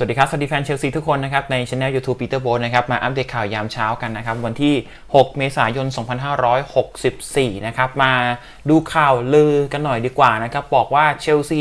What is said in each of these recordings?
สวัสดีครับ สวัสดีแฟนเชลซีทุกคนนะครับ ในช anel YouTube Peter b o นะครับ มาอัปเดตข่าวยามเช้ากันนะครับ วันที่ 6 เมษายน 2564 นะครับ มาดูข่าวลือกันหน่อยดีกว่านะครับ บอกว่าเชลซี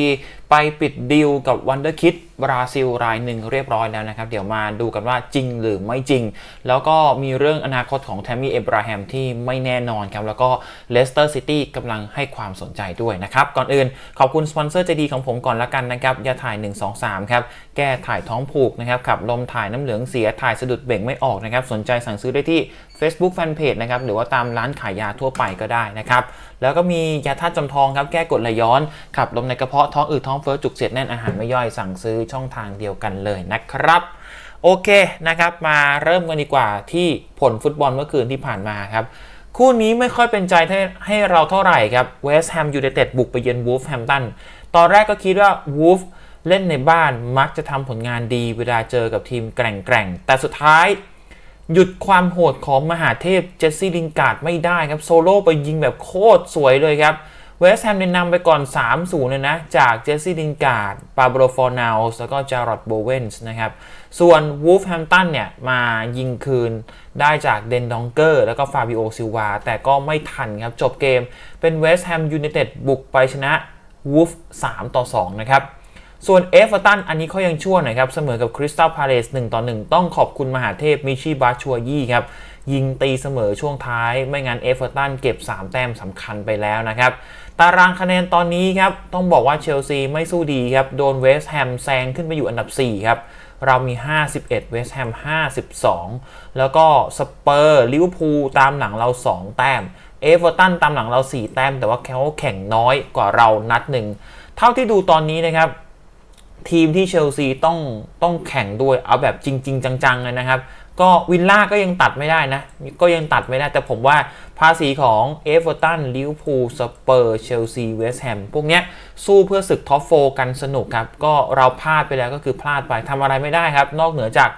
ไปปิดดีลกับวันเดอร์คิดบราซิลรายหนึ่งเรียบร้อยแล้วนะครับ เดี๋ยวมาดูกันว่าจริงหรือไม่จริง แล้วก็มีเรื่องอนาคตของแทมมี่เอบราฮัมที่ไม่แน่นอนครับ แล้วก็เลสเตอร์ซิตี้กำลังให้ความสนใจด้วยนะครับ ก่อนอื่นขอบคุณสปอนเซอร์ใจดีของผมก่อนละกันนะครับยาถ่าย 123 ครับ แก้ถ่ายท้องผูกนะครับขับลมถ่ายน้ำเหลืองเสียถ่ายสะดุดเบ่งไม่ออกนะครับสนใจสั่งซื้อได้ที่ Facebook Fanpage นะครับหรือว่าตามร้านขายยาทั่วไปก็ได้นะครับแล้วก็มียาธาตุจำทองครับแก้กดไหลย้อนขับลมในกระเพาะท้องอืดท้องเฟ้อจุกเสียดแน่นอาหารไม่ย่อยสั่งซื้อช่องทางเดียวกันเลยนะครับโอเคนะครับมาเริ่มกันดีกว่าที่ผลฟุตบอลเมื่อคืนที่ผ่านมาครับคู่นี้ไม่ค่อยเป็นใจให้ให้เราเท่าไหร่ครับเวสต์แฮมยูไนเต็ดบุกไปเยือนวูฟแฮมตันตอนแรกก็คิดว่าวูฟ เล่นในบ้านมักจะทำผลงานดีเวลาเจอกับทีมแกร่งๆ แต่สุดท้าย หยุดความโหดของมหาเทพเจสซี่ลิงการ์ดไม่ได้ครับโซโล่ไปยิงแบบโคตรสวยเลยครับเวสต์แฮมเนี่ยนำไปก่อน 3-0 เลยนะ จากเจสซี่ลิงการ์ด ปาโบรฟอร์นาลส์แล้วก็จารอดโบเวนส์นะครับ ส่วนวูฟแฮมตันเนี่ย มายิงคืนได้จากเดนดองเกอร์ แล้วก็ฟาบิโอซิลวา แต่ก็ไม่ทันครับ จบเกมเป็นเวสต์แฮมยูไนเต็ดบุกไปชนะวูฟ3 ต่อ 2 นะครับ ส่วนเอฟเวอร์ตันอันนี้เขายังชั่วหน่อยครับ เสมอกับคริสตัลพาเลส1ต่อ 1 ต้องขอบคุณมหาเทพมิชิบาชัวยี่ครับ ยิงตีเสมอช่วงท้าย ไม่งั้นเอฟเวอร์ตันเก็บ 3 แต้มสำคัญไปแล้วนะครับ ตารางคะแนนตอนนี้ครับ ต้องบอกว่าเชลซีไม่สู้ดีครับ โดนเวสต์แฮมแซงขึ้นไปอยู่อันดับ 4 ครับ เรามี 51 เวสต์แฮม 52 แล้วก็สเปอร์ลิเวอร์พูลตามหลังเรา 2 แต้มเอฟเวอร์ตันตามหลังเรา 4 แต้ม แต่ว่าเขาแข่งน้อยกว่าเรานัดหนึ่งเท่าที่ดูตอนนี้นะครับ ทีมที่เชลซีต้องต้องแข่งด้วยเอาแบบจริง ๆ จังๆเลยนะครับ ก็วินล่าก็ยังตัดไม่ได้นะ ก็ยังตัดไม่ได้ แต่ผมว่าภาษีของเอฟเวอร์ตันลิเวอร์พูลสเปอร์เชลซีเวสต์แฮมพวกเนี้ยสู้เพื่อศึกท็อปโฟกันสนุกครับ ก็เราพลาดไปแล้วก็คือพลาดไปทำอะไรไม่ได้ครับ นอกเหนือจาก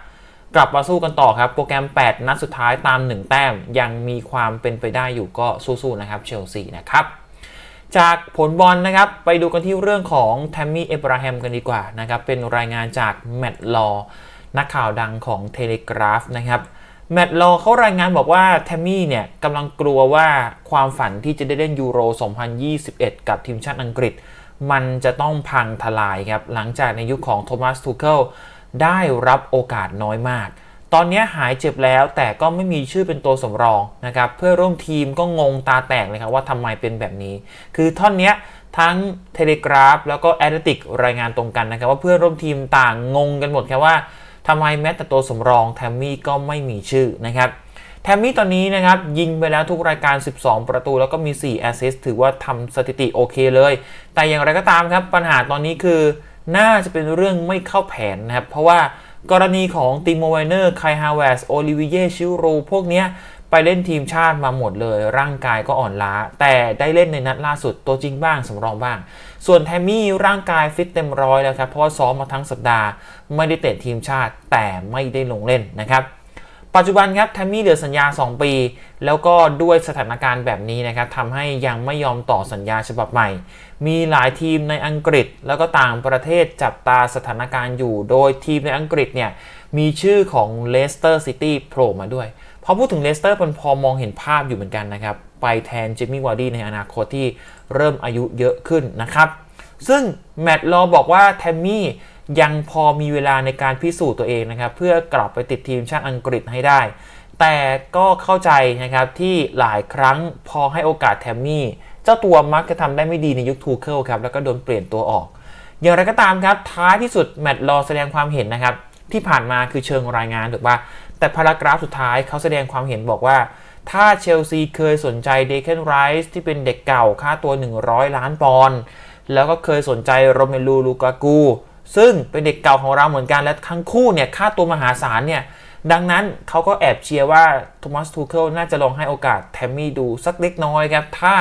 กลับมาสู้กันต่อครับ โปรแกรม 8 นัดสุดท้ายตาม 1 แต้ม ยังมีความเป็นไปได้อยู่ก็สู้ๆนะครับเชลซีนะครับ จากผลบอลนะครับ ไปดูกันที่เรื่องของแทมมี่เอบราฮมกันดีกว่านะครับ เป็นรายงานจากแมตต์ลอนักข่าวดังของเทเลกราฟนะครับแมตต์ลอเขารายงานบอกว่าแทมมี่เนี่ยกำลังกลัวว่าความฝันที่จะได้เล่นยูโร 2021 กับทีมชาติอังกฤษ มันจะต้องพังทลายครับ หลังจากในยุคของโทมัสทูเคิลได้รับโอกาสน้อยมาก ตอนนี้หายเจ็บแล้วแต่ก็ไม่มีชื่อเป็นตัวสำรองนะครับเพื่อร่วมทีมก็งงตาแตกเลยครับว่าทำไมเป็นแบบนี้ คือท่อนนี้ทั้งเทเลกราฟแล้วก็แอดติกรายงานตรงกันนะครับ ว่าเพื่อนร่วมทีมต่างงงกันหมดครับว่าทำไมแม้แต่ตัวสำรองแทมมี่ก็ไม่มีชื่อนะครับแทมมี่ตอนนี้นะครับยิงไปแล้วทุกรายการ 12 ประตูแล้วก็มี 4 แอสซิสต์ถือว่าทำสถิติโอเคเลย แต่อย่างไรก็ตามครับปัญหาตอนนี้คือ น่าจะเป็นเรื่องไม่เข้าแผนนะครับ เพราะว่า กรณีของติโมไวเนอร์ไคฮาวเวสโอลิวิเยชิโรพวกเนี้ยไปเล่นทีมชาติมาหมดเลย ร่างกายก็อ่อนล้า แต่ได้เล่นในนัดล่าสุดตัวจริงบ้าง สำรองบ้าง ส่วนแทมมี่ร่างกายฟิตเต็มร้อยแล้วครับเพราะว่าซ้อมมาทั้งสัปดาห์ ไม่ได้เตะทีมชาติแต่ไม่ได้ลงเล่นนะครับ ปัจจุบันครับแทมมี่เหลือสัญญา 2 ปี แล้วก็ด้วยสถานการณ์แบบนี้นะครับทำให้ยังไม่ยอมต่อสัญญาฉบับใหม่ มีหลายทีมในอังกฤษ แล้วก็ต่างประเทศจับตาสถานการณ์อยู่ โดยทีมในอังกฤษเนี่ยมีชื่อของเลสเตอร์ซิตี้โผล่มาด้วยพอพูดถึงเลสเตอร์มันพอมองเห็นภาพอยู่เหมือนกันนะครับ ไปแทนเจมี่วาร์ดี้ในอนาคตที่เริ่มอายุเยอะขึ้นนะครับ ซึ่งแมตต์ลอบอกว่าแทมมี่ ยังพอมีเวลาในการพิสูจน์ตัวเองนะครับ เพื่อกลับไปติดทีมชาติอังกฤษให้ได้ แต่ก็เข้าใจนะครับที่หลายครั้งพอให้โอกาสแทมมี่ เจ้าตัวมักจะทำได้ไม่ดีในยุคทูเคิลครับแล้วก็โดนเปลี่ยนตัวออก อย่างไรก็ตามครับท้ายที่สุดแมตต์ลอแสดงความเห็นนะครับ ที่ผ่านมาคือเชิงรายงานถูกปะแต่พารากราฟสุดท้ายเขาแสดงความเห็นบอกว่าถ้าเชลซีเคยสนใจเดค a นไรส์ที่เป็นเด็กเก่าค่าตัว 100 ล้านปอนด์แล้วก็เคยสนใจโรเมลูลูกากู ซึ่งเป็นเด็กเก่าของเราเหมือนกันและทั้งคู่เนี่ยค่าตัวมหาศาลเนี่ยดังนั้นเขาก็แอบเชียร์ว่าโทมัสทูเคิลน่าจะลองให้โอกาสแทมมี่ดูสักเล็กน้อยครับ ถ้า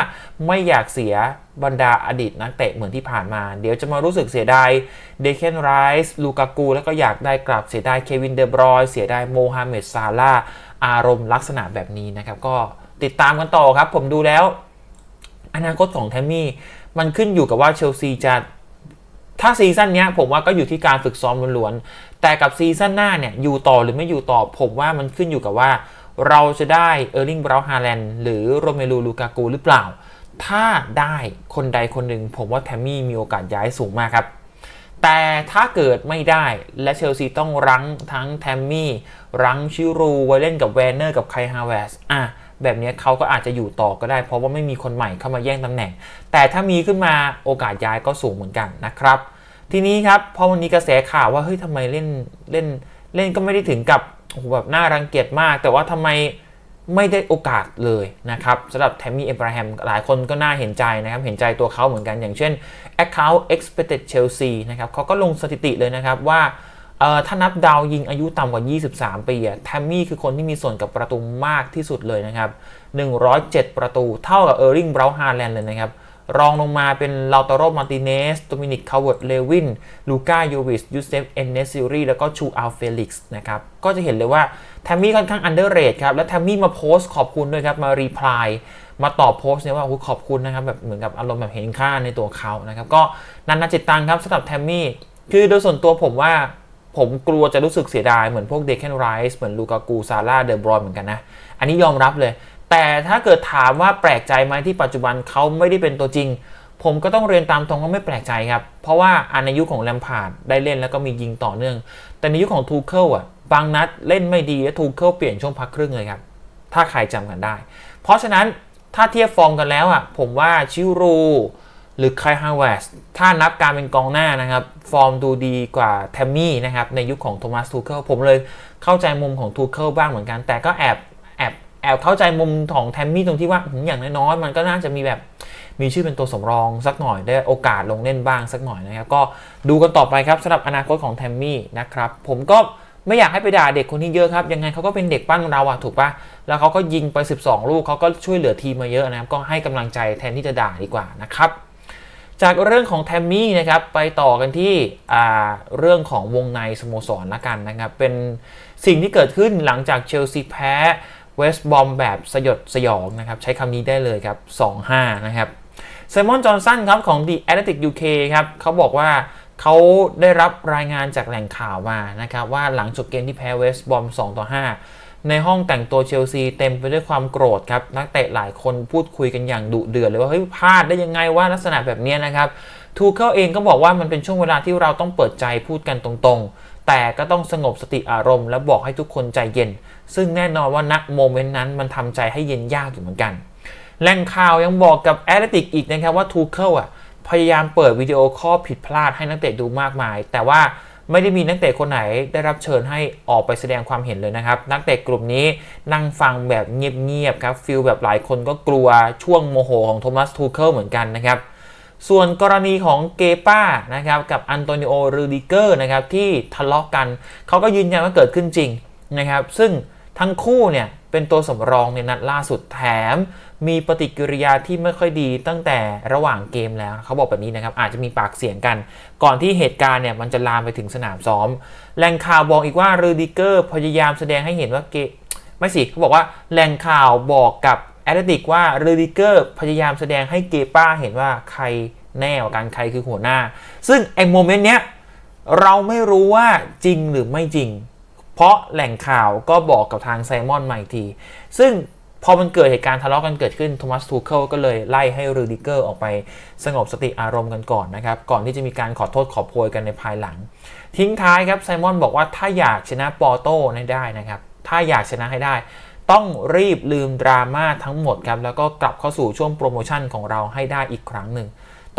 ไม่อยากเสียบรรดาอดีตนักเตะเหมือนที่ผ่านมา เดี๋ยวจะมารู้สึกเสียดายเดเคนไรส์ลูกากูแล้วก็อยากได้กลับเสียดายเควินเดบรอยเสียดายโมฮัมเหม็ดซาลาอารมณ์ลักษณะแบบนี้นะครับ ก็ติดตามกันต่อครับ ผมดูแล้ว อนาคตของแทมมี่มันขึ้นอยู่กับว่าเชลซีจะ ถ้าซีซั่นนี้ผมว่าก็อยู่ที่การฝึกซ้อมล้วนๆ แต่กับซีซั่นหน้าเนี่ยอยู่ต่อหรือไม่อยู่ต่อ ผมว่ามันขึ้นอยู่กับว่า เราจะได้เออร์ลิงบราวน์ฮาแลนด์หรือโรเมลูลูกากูหรือเปล่า ถ้าได้คนใดคนหนึ่งผมว่าแทมมี่มีโอกาสย้ายสูงมากครับ แต่ถ้าเกิดไม่ได้และเชลซีต้องรั้งทั้งแทมมี่รั้งชิรูไว้เล่นกับแวนเนอร์กับไคฮาวเวสอะ แบบนี้เขาก็อาจจะอยู่ต่อก็ได้ เพราะว่าไม่มีคนใหม่เข้ามาแย่งตำแหน่ง แต่ถ้ามีขึ้นมาโอกาสย้ายก็สูงเหมือนกันนะครับ ทีนี้ครับพอวันนี้กระแสข่าวว่าเฮ้ยทำไมเล่นเล่นเล่นก็ไม่ได้ถึงกับโอ้โหแบบน่ารังเกียจมาก แต่ว่าทำไมไม่ได้โอกาสเลยนะครับสำหรับแทมมี่เอ b รา h ฮมหลายคนก็น่าเห็นใจนะครับ เห็นใจตัวเขาเหมือนกันอย่างเช่น Account Expected Chelsea นะครับเขาก็ลงสถิติเลยนะครับว่า เอ่อถ้านับดาวยิงอายุต่ำกว่า 23 ปีอะแทมมี่คือคนที่มีส่วนกับประตูมากที่สุดเลยนะครับ 107 ประตูเท่ากับเออร์ริงบราฮาแลนด์เลยนะครับ รองลงมาเป็นลาตาโรมาร์ติเนสโดมินิกคาร์เวิร์ดเลวิน ลูก้าโยวิส ยูเซฟ เอนเนซิรีแล้วก็ชูอัลเฟลิกส์นะครับ ก็จะเห็นเลยว่าแทมมี่ค่อนข้างอันเดอร์เรทครับ และแทมมี่มาโพสต์ขอบคุณด้วยครับ มารีพลายมาตอบโพสต์เนี่ยว่าขอบคุณนะครับแบบเหมือนกับอารมณ์แบบเห็นค่าในตัวเขานะครับ ก็นันนาจิตตังครับสำหรับแทมมี่ คือโดยส่วนตัวผมว่า ผมกลัวจะรู้สึกเสียดายเหมือนพวกเดคแคนไรส์เหมือนลูกากูซาร่าเดอบรอยเหมือนกันนะ อันนี้ยอมรับเลย แต่ถ้าเกิดถามว่าแปลกใจไหมที่ปัจจุบันเขาไม่ได้เป็นตัวจริง ผมก็ต้องเรียนตามตรงว่าไม่แปลกใจครับ เพราะว่าอันในยุคของแลมพาร์ดได้เล่นแล้วก็มียิงต่อเนื่อง แต่ในยุคของทูเคิลอะบางนัดเล่นไม่ดีแล้วทูเคิลเปลี่ยนช่วงพักครึ่งเลยครับถ้าใครจำกันได้ เพราะฉะนั้นถ้าเทียบฟอร์มกันแล้วอะผมว่าชิรู หรือไคฮาวเวสถ้านับการเป็นกองหน้านะครับ ฟอร์มดูดีกว่าแทมมี่นะครับ ในยุคของโทมัสทูเคิลผมเลยเข้าใจมุมของทูเคิลบ้างเหมือนกัน แต่ก็แอบแอบแอบเข้าใจมุมของแทมมี่ตรงที่ว่าหืมอย่างน้อยๆมันก็น่าจะมีแบบมีชื่อเป็นตัวสำรองสักหน่อยได้โอกาสลงเล่นบ้างสักหน่อยนะครับ ก็ดูกันต่อไปครับสำหรับอนาคตของแทมมี่นะครับ ผมก็ไม่อยากให้ไปด่าเด็กคนนี้เยอะครับ ยังไงเขาก็เป็นเด็กปั้นเราอะถูกปะแล้วเขาก็ยิงไป 12 ลูกเขาก็ช่วยเหลือทีมมาเยอะนะครับก็ให้กำลังใจแทนที่จะด่าดีกว่านะครับ จากเรื่องของแทมมี่นะครับไปต่อกันที่เรื่องของวงในสโมสรละกันนะครับ เป็นสิ่งที่เกิดขึ้นหลังจากเชลซีแพ้เวสต์บอมแบบสยดสยองนะครับ ใช้คำนี้ได้เลยครับ 2-5 นะครับไซมอนจอห์นสันครับของ The Athletic UK ครับเขาบอกว่าเขาได้รับรายงานจากแหล่งข่าวมานะครับว่าหลังจบเกมที่แพ้เวสต์บอม2-5 ในห้องแต่งตัวเชลซีเต็มไปด้วยความโกรธครับนักเตะหลายคนพูดคุยกันอย่างดุเดือดเลยว่าเฮ้ยพลาดได้ยังไงว่าลักษณะแบบนี้นะครับทูเคิลเองก็บอกว่ามันเป็นช่วงเวลาที่เราต้องเปิดใจพูดกันตรงๆ แต่ก็ต้องสงบสติอารมณ์ และบอกให้ทุกคนใจเย็น ซึ่งแน่นอนว่าณโมเมนต์นั้นมันทำใจให้เย็นยากอยู่เหมือนกันแหล่งข่าวยังบอกกับแอตเลติกอีกนะครับว่าทูเคิลอะพยายามเปิดวิดีโอคอผิดพลาดให้นักเตะดูมากมาย แต่ว่า ไม่ได้มีนักเตะคนไหนได้รับเชิญให้ออกไปแสดงความเห็นเลยนะครับ นักเตะกลุ่มนี้นั่งฟังแบบเงียบๆครับฟิลแบบหลายคนก็กลัวช่วงโมโหของโทมัสทูเคิลเหมือนกันนะครับส่วนกรณีของเกป้านะครับกับอันโตนิโอรูดิเกอร์นะครับที่ทะเลาะกกัน เขาก็ยืนยันว่าเกิดขึ้นจริงนะครับ ซึ่งทั้งคู่เนี่ย เป็นตัวสำรองในนัดล่าสุดแถม มีปฏิกิริยาที่ไม่ค่อยดีตั้งแต่ระหว่างเกมแล้วเขาบอกแบบนี้นะครับอาจจะมีปากเสียงกัน ก่อนที่เหตุการณ์เนี่ยมันจะลามไปถึงสนามซ้อมแหล่งข่าวบอกอีกว่ารูดิเกอร์พยายามแสดงให้เห็นว่าเกไม่สิเขาบอกว่าแหล่งข่าวบอกกับแอตเลติกว่ารูดิเกอร์พยายามแสดงให้เกป้าเห็นว่าใครแน่กว่ากันใครคือหัวหน้า ซึ่งไอ้โมเมนต์เนี้ยเราไม่รู้ว่าจริงหรือไม่จริง เพราะแหล่งข่าวก็บอกกับทางไซมอนมาอีกที ซึ่งพอมันเกิดเหตุการณ์ทะเลาะกันเกิดขึ้นโทมัสทูเคิลก็เลยไล่ให้รูดิเกอร์ออกไปสงบสติอารมณ์กันก่อนนะครับ ก่อนที่จะมีการขอโทษขอโพยกันในภายหลัง ทิ้งท้ายครับไซมอนบอกว่าถ้าอยากชนะปอโต้ให้ได้นะครับ ถ้าอยากชนะให้ได้ ต้องรีบลืมดราม่าทั้งหมดครับแล้วก็กลับเข้าสู่ช่วงโปรโมชั่นของเราให้ได้อีกครั้งหนึ่ง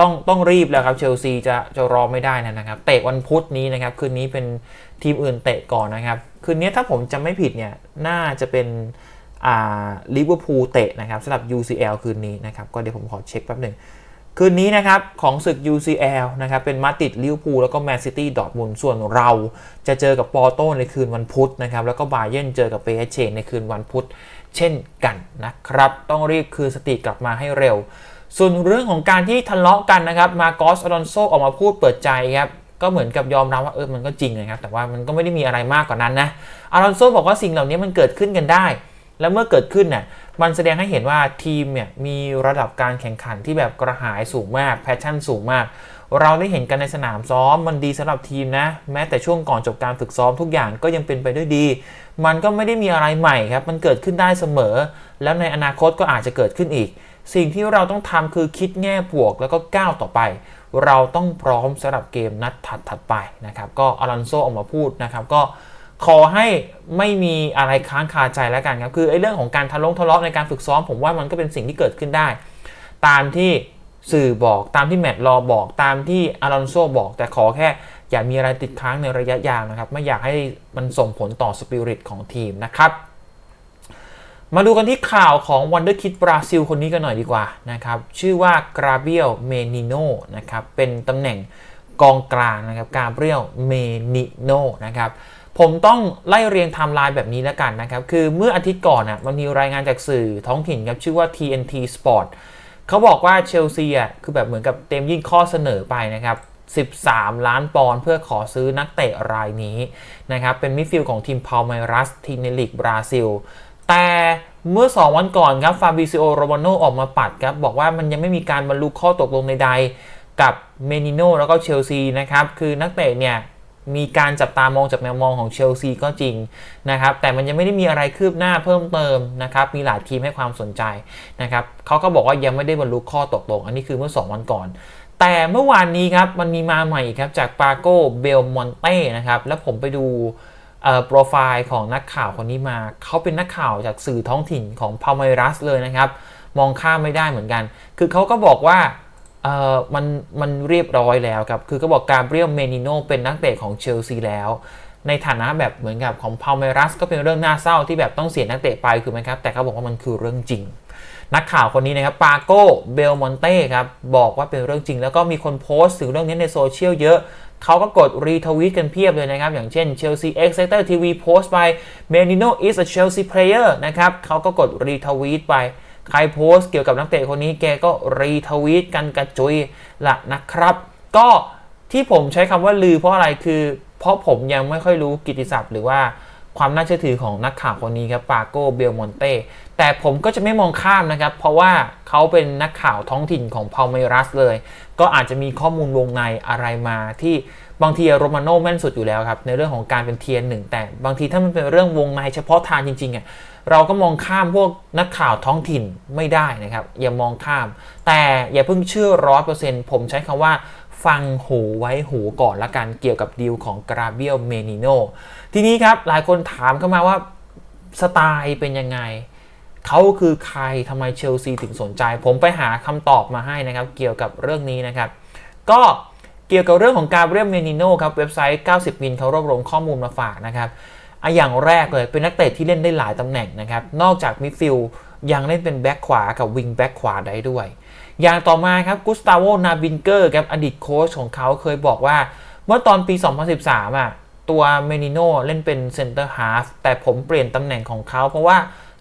ต้องต้องรีบแล้วครับเชลซีจะจะรอไม่ได้นะครับ เตะวันพุธนี้นะครับ คืนนี้เป็นทีมอื่นเตะก่อนนะครับ คืนนี้ถ้าผมจำไม่ผิดเนี่ยน่าจะเป็นอ่าลิเวอร์พูลเตะนะครับสำหรับ UCL คืนนี้นะครับ ก็เดี๋ยวผมขอเช็คแป๊บหนึ่งคืนนี้นะครับ ของศึก UCL นะครับเป็นมาติดลิเวอร์พูลแล้วก็แมนซิตี้ดอทมุนส่วนเราจะเจอกับปอร์โตในคืนวันพุธนะครับ แล้วก็บาเยนเจอกับเปเชในคืนวันพุธ เช่นกันนะครับ ต้องรีบคืนสติกลับมาให้เร็ว ส่วนเรื่องของการที่ทะเลาะกันนะครับ มาโกสอลอนโซออกมาพูดเปิดใจครับ ก็เหมือนกับยอมรับว่าเออมันก็จริงนะครับ แต่ว่ามันก็ไม่ได้มีอะไรมากกว่านั้นนะอารอนโซบอกว่าสิ่งเหล่านี้มันเกิดขึ้นกันได้ แล้วเมื่อเกิดขึ้นเนี่ยมันแสดงให้เห็นว่าทีมเนี่ยมีระดับการแข่งขันที่แบบกระหายสูงมากแพชชั่นสูงมาก เราได้เห็นกันในสนามซ้อมมันดีสำหรับทีมนะ แม้แต่ช่วงก่อนจบการฝึกซ้อมทุกอย่างก็ยังเป็นไปด้วยดี มันก็ไม่ได้มีอะไรใหม่ครับมันเกิดขึ้นได้เสมอ แล้วในอนาคตก็อาจจะเกิดขึ้นอีก สิ่งที่เราต้องทำคือคิดแง่บวกแล้วก็ก้าวต่อไป เราต้องพร้อมสำหรับเกมนัดถัดๆไปนะครับ ก็อลันโซออกมาพูดนะครับ ก็ขอให้ไม่มีอะไรค้างคาใจแล้วกันครับ คือไอ้เรื่องของการทะลาะทะเลาะในการฝึกซ้อม ผมว่ามันก็เป็นสิ่งที่เกิดขึ้นได้ ตามที่สื่อบอกตามที่แมตต์รอบอกตามที่อารอนโซบอก แต่ขอแค่อย่ามีอะไรติดค้างในระยะยาวนะครับ ไม่อยากให้มันส่งผลต่อสปิริตของทีมนะครับ มาดูกันที่ข่าวของวันเดอร์คิดบราซิลคนนี้กันหน่อยดีกว่านะครับ ชื่อว่ากราเบียลเมนิโนนะครับ เป็นตำแหน่งกองกลางนะครับกราเบียลเมนิโนนะครับผมต้องไล่เรียงไทม์ไลน์แบบนี้แล้วกันนะครับ คือเมื่ออาทิตย์ก่อนอะมันมีรายงานจากสื่อท้องถิ่นครับชื่อว่า TNT Sport เขาบอกว่าเชลซีอะคือแบบเหมือนกับเต็มยื่นข้อเสนอไปนะครับ13 ล้านปอนด์เพื่อขอซื้อนักเตะรายนี้นะครับเป็นมิดฟิลด์ของทีมพาลไมรัสทีมในลีกบราซิล แต่เมื่อ 2 วันก่อนครับฟาบิซิโอโรมาโนออกมาปัดครับ บอกว่ามันยังไม่มีการบรรลุข้อตกลงใดๆกับเมนิโนแล้วก็เชลซีนะครับ คือนักเตะเนี่ยมีการจับตามองจากแมวมองของเชลซีก็จริงนะครับ แต่มันยังไม่ได้มีอะไรคืบหน้าเพิ่มเติมนะครับ มีหลายทีมให้ความสนใจนะครับเขาก็บอกว่ายังไม่ได้บรรลุข้อตกลง อันนี้คือเมื่อ 2 วันก่อน แต่เมื่อวานนี้ครับมันมีมาใหม่ครับจากปาโกเบลมอนเต้นะครับ แล้วผมไปดู โปรไฟล์ของนักข่าวคนนี้มา เขาเป็นนักข่าวจากสื่อท้องถิ่นของพา l มรัสเลยนะครับ มองข้ามไม่ได้เหมือนกัน คือเขาก็บอกว่ามันมันเรียบร้อยแล้วครับ คือก็บอกกาเบรียลเมนิโนเป็นนักเตะของเชลซีแล้ว ในฐานะแบบเหมือนกับของพา l มรัสก็เป็นเรื่องน่าเศร้าที่แบบต้องเสียนักเตะไปคือไหมครับ แต่เขาบอกว่ามันคือเรื่องจริง นักข่าวคนนี้นะครับปาโก้เบลมอนเต้ครับบอกว่าเป็นเรื่องจริง แล้วก็มีคนโพสต์ถึงเรื่องนี้ในโซเชียลเยอะ เขาก็กดรีทวีตกันเพียบเลยนะครับ อย่างเช่น Chelsea Exeter TV post by Menino is a Chelsea player นะครับเขาก็กดรีทวีตไป ใครโพสต์เกี่ยวกับนักเตะคนนี้แกก็รีทวีตกันกระจุยละนะครับ ก็ที่ผมใช้คำว่าลือเพราะอะไรคือ เพราะผมยังไม่ค่อยรู้กิติศัพท์หรือว่า ความน่าเชื่อถือของนักข่าวคนนี้ครับปาโกเบลมอนเต้แต่ผมก็จะไม่มองข้ามนะครับ เพราะว่าเขาเป็นนักข่าวท้องถิ่นของพา l มรัสเลย ก็อาจจะมีข้อมูลวงในอะไรมาที่บางทีโรมาโน่แม่นสุดอยู่แล้วครับ ในเรื่องของการเป็นเทียนหนึ่งแต่บางทีถ้ามันเป็นเรื่องวงในเฉพาะทางจริงๆอะเราก็มองข้ามพวกนักข่าวท้องถิ่นไม่ได้นะครับ อย่ามองข้าม แต่อย่าเพิ่งเชื่อร้อยเปอร์เซ็นต์ผมใช้คำว่า ฟังหูไว้หูก่อนละกันเกี่ยวกับดีลของกราเบียลเมนิโนทีนี้ครับหลายคนถามเข้ามาว่าสไตล์เป็นยังไง เขาคือใครทำไมเชลซีถึงสนใจ ผมไปหาคำตอบมาให้นะครับ เกี่ยวกับเรื่องนี้นะครับ ก็เกี่ยวกับเรื่องของการเรียมเมนิโนครับ เว็บไซต์ 90 มิลเขารวบรวมข้อมูลมาฝากนะครับออย่างแรกเลยเป็นนักเตะที่เล่นได้หลายตำแหน่งนะครับ นอกจากมิดฟิลด์ยังเล่นเป็นแบ็คขวากับวิงแบ็คขวาได้ด้วย อย่างต่อมาครับกุสตาโวนาบินเกอร์ครับอดีตโค้ชของเขาเคยบอกว่า เมื่อตอนปี 2013อะตัวเมนิโนเล่นเป็นเซนเตอร์ฮาฟแต่ผมเปลี่ยนตำแหน่งของเขาเพราะว่า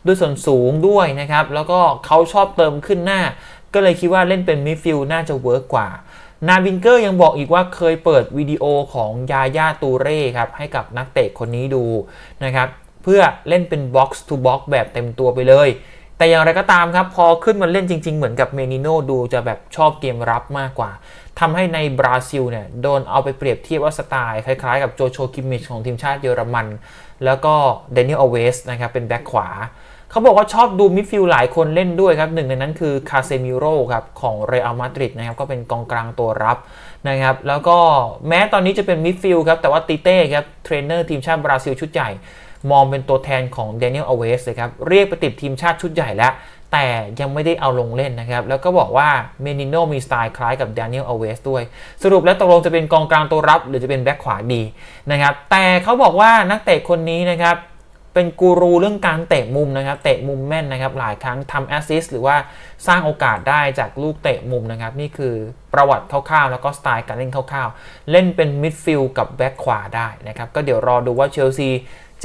ด้วยส่วนสูงด้วยนะครับ แล้วก็เขาชอบเติมขึ้นหน้า ก็เลยคิดว่าเล่นเป็นมิดฟิลด์น่าจะเวิร์กกว่า นาบินเกอร์ยังบอกอีกว่าเคยเปิดวิดีโอของยาย่าตูเร่ครับ ให้กับนักเตะคนนี้ดูนะครับ เพื่อเล่นเป็นบ็อกซ์ทูบ็อกแบบเต็มตัวไปเลย แต่อย่างไรก็ตามครับ พอขึ้นมาเล่นจริง ๆ เหมือนกับเมนิโนดูจะแบบชอบเกมรับมากกว่าทำให้ในบราซิลเนี่ยโดนเอาไปเปรียบเทียบว่าสไตล์คล้ายๆกับโจโชคิมมิชของทีมชาติเยอรมัน แล้วก็เดนิเอลเวสนะครับเป็นแบ็คขวาเขาบอกว่าชอบดูมิดฟิลด์หลายคนเล่นด้วยครับหนึ่งในนั้นคือคาเซมิโร่ครับของเรอัลมาดริดนะครับก็เป็นกองกลางตัวรับนะครับแล้วก็แม้ตอนนี้จะเป็นมิดฟิลด์ครับแต่ว่าติเต้ครับเทรนเนอร์ทีมชาติบราซิลชุดใหญ่ มองเป็นตัวแทนของเดนิเอลเวสเลยครับ เรียกไปติดทีมชาติชุดใหญ่แล้ว แต่ยังไม่ได้เอาลงเล่นนะครับ แล้วก็บอกว่าเมนิโนมีสไตล์คล้ายกับด a นิเอลอเวสด้วย สรุปแล้วตกลงจะเป็นกองกลางตัวรับ หรือจะเป็นแบ็คขวาดีนะครับ แต่เขาบอกว่านักเตะคนนี้นะครับเป็นกูรูเรื่องการเตะมุมนะครับ เตะมุมแม่นนะครับ หลายครั้งทำแอสซิสต์หรือว่าสร้างโอกาสได้จากลูกเตะมุมนะครับ นี่คือประวัติคร่าวๆ แล้วก็สไตล์การเล่นคร่าวๆ เล่นเป็นมิดฟิลด์กับแบ็คขวาได้นะครับ ก็เดี๋ยวรอดูว่าเชลซี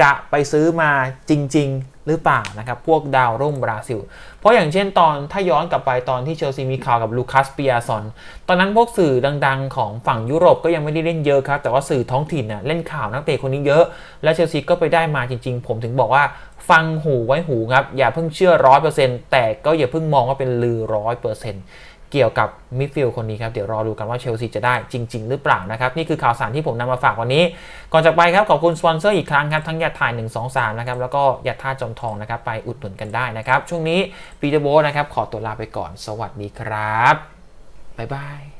จะไปซื้อมาจริง ๆ หรือเปล่านะครับ พวกดาวรุ่งบราซิล เพราะอย่างเช่นตอนถ้าย้อนกลับไปตอนที่เชลซีมีข่าวกับลูคัสเปียซอน ตอนนั้นพวกสื่อดัง ๆ ของฝั่งยุโรปก็ยังไม่ได้เล่นเยอะครับ แต่ว่าสื่อท้องถิ่นน่ะเล่นข่าวนักเตะคนนี้เยอะ และเชลซีก็ไปได้มาจริง ๆ ผมถึงบอกว่าฟังหูไว้หูครับ อย่าเพิ่งเชื่อร้อยเปอร์เซ็นต์แต่ก็อย่าเพิ่งมองว่าเป็นลือร้อยเปอร์เซ็นต์ เกี่ยวกับมิดฟิลด์คนนี้ครับ เดี๋ยวรอดูกันว่าเชลซีจะได้จริง ๆ หรือเปล่านะครับ นี่คือข่าวสารที่ผมนำมาฝากวันนี้ ก่อนจากไปครับ ขอบคุณสปอนเซอร์อีกครั้งครับ ทั้งยาถ่าย 1 2 3 นะครับ แล้วก็ยาท่าจอมทองนะครับ ไปอุดหนุนกันได้นะครับ ช่วงนี้ปีเตอร์โบนะครับขอตัวลาไปก่อน สวัสดีครับบ๊ายบาย